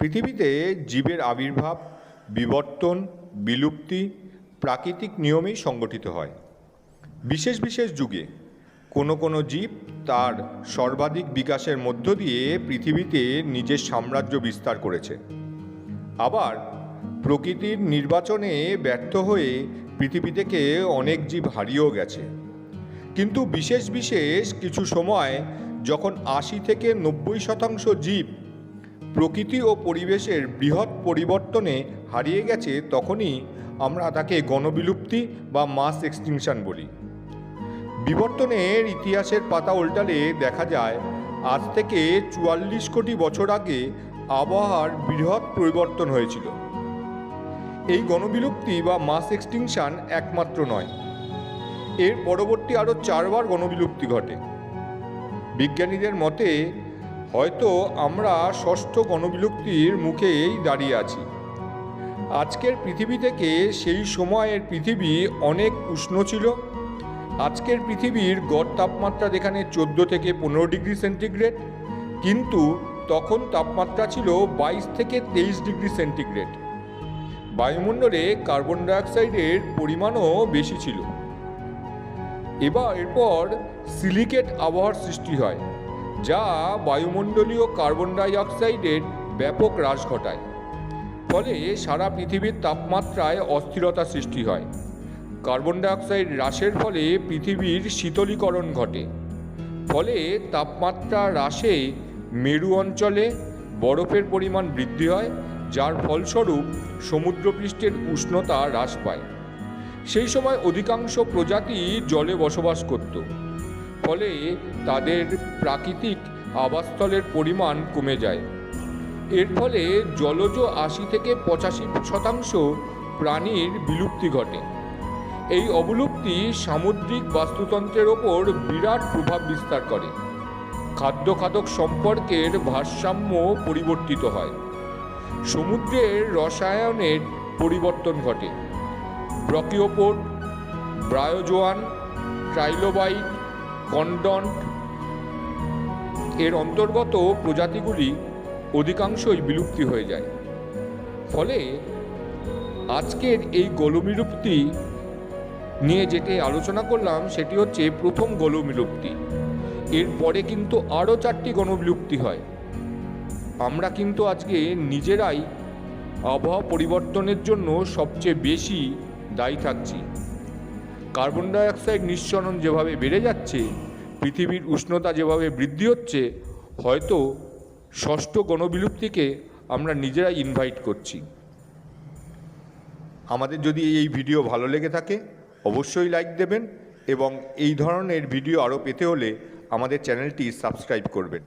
পৃথিবীতে জীবের আবির্ভাব, বিবর্তন, বিলুপ্তি প্রাকৃতিক নিয়মেই সংগঠিত হয়। বিশেষ বিশেষ যুগে কোনো কোনো জীব তার সর্বাধিক বিকাশের মধ্য দিয়ে পৃথিবীতে নিজের সাম্রাজ্য বিস্তার করেছে। আবার প্রকৃতির নির্বাচনে ব্যর্থ হয়ে পৃথিবী থেকে অনেক জীব হারিয়েও গেছে। কিন্তু বিশেষ বিশেষ কিছু সময় যখন আশি থেকে নব্বই শতাংশ জীব প্রকৃতি ও পরিবেশের বৃহৎ পরিবর্তনে হারিয়ে গেছে তখনই আমরা তাকে গণবিলুপ্তি বা মাস এক্সটিংশন বলি। বিবর্তনের ইতিহাসের পাতা উল্টালে দেখা যায়, আজ থেকে চুয়াল্লিশ কোটি বছর আগে আবহাওয়ার বৃহৎ পরিবর্তন হয়েছিল। এই গণবিলুপ্তি বা মাস এক্সটিংশন একমাত্র নয়। এর পরবর্তী আরও চারবার গণবিলুপ্তি ঘটে। বিজ্ঞানীদের মতে হয়তো আমরা ষষ্ঠ গণবিলুপ্তির মুখেই দাঁড়িয়ে আছি। আজকের পৃথিবী থেকে সেই সময়ের পৃথিবী অনেক উষ্ণ ছিল। আজকের পৃথিবীর গড় তাপমাত্রা যেখানে চোদ্দ থেকে পনেরো ডিগ্রি সেন্টিগ্রেড, কিন্তু তখন তাপমাত্রা ছিল বাইশ থেকে তেইশ ডিগ্রি সেন্টিগ্রেড। বায়ুমণ্ডলে কার্বন ডাইঅক্সাইডের পরিমাণও বেশি ছিল। এবার এরপর সিলিকেট আবহাওয়ার সৃষ্টি হয়। যা বায়ুমণ্ডলীয় কার্বন ডাই অক্সাইডের ব্যাপক হ্রাস ঘটায়। ফলে সারা পৃথিবীর তাপমাত্রায় অস্থিরতা সৃষ্টি হয়। কার্বন ডাইঅক্সাইড হ্রাসের ফলে পৃথিবীর শীতলীকরণ ঘটে। ফলে তাপমাত্রা হ্রাসে মেরু অঞ্চলে বরফের পরিমাণ বৃদ্ধি হয়, যার ফলস্বরূপ সমুদ্রপৃষ্ঠের উষ্ণতা হ্রাস পায়। সেই সময় অধিকাংশ প্রজাতি জলে বসবাস করত। ফলে তাদের প্রাকৃতিক আবাসস্থলের পরিমাণ কমে যায়। এর ফলে জলজ আশি থেকে পঁচাশি শতাংশ প্রাণীর বিলুপ্তি ঘটে। এই অবলুপ্তি সামুদ্রিক বাস্তুতন্ত্রের ওপর বিরাট প্রভাব বিস্তার করে। খাদ্য খাদক সম্পর্কের ভারসাম্য পরিবর্তিত হয়। সমুদ্রের রসায়নের পরিবর্তন ঘটে। ব্রকিওপোড ব্রায়োজোয়ান, ট্রাইলোবাইট কন্ডন্ট। এর অন্তর্গত প্রজাতিগুলি অধিকাংশই বিলুপ্তি হয়ে যায়। ফলে আজকের এই গোলবিলুপ্তি নিয়ে যেটি আলোচনা করলাম, সেটি হচ্ছে প্রথম গোলবিলুপ্তি এরপরে কিন্তু আরও চারটি গণবিলুপ্তি হয়। আমরা কিন্তু আজকে নিজেরাই আবহাওয়া পরিবর্তনের জন্য সবচেয়ে বেশি দায়ী থাকছি। কার্বন ডাইঅক্সাইড নিঃসরণ যেভাবে বেড়ে যাচ্ছে, পৃথিবীর উষ্ণতা যেভাবে বৃদ্ধি হচ্ছে, হয়তো ষষ্ঠ গণবিলুপ্তিকে আমরা নিজেরাই ইনভাইট করছি। আমাদের যদি এই ভিডিও ভালো লেগে থাকে, অবশ্যই লাইক দেবেন এবং এই ধরনের ভিডিও আরও পেতে হলে আমাদের চ্যানেলটি সাবস্ক্রাইব করবেন।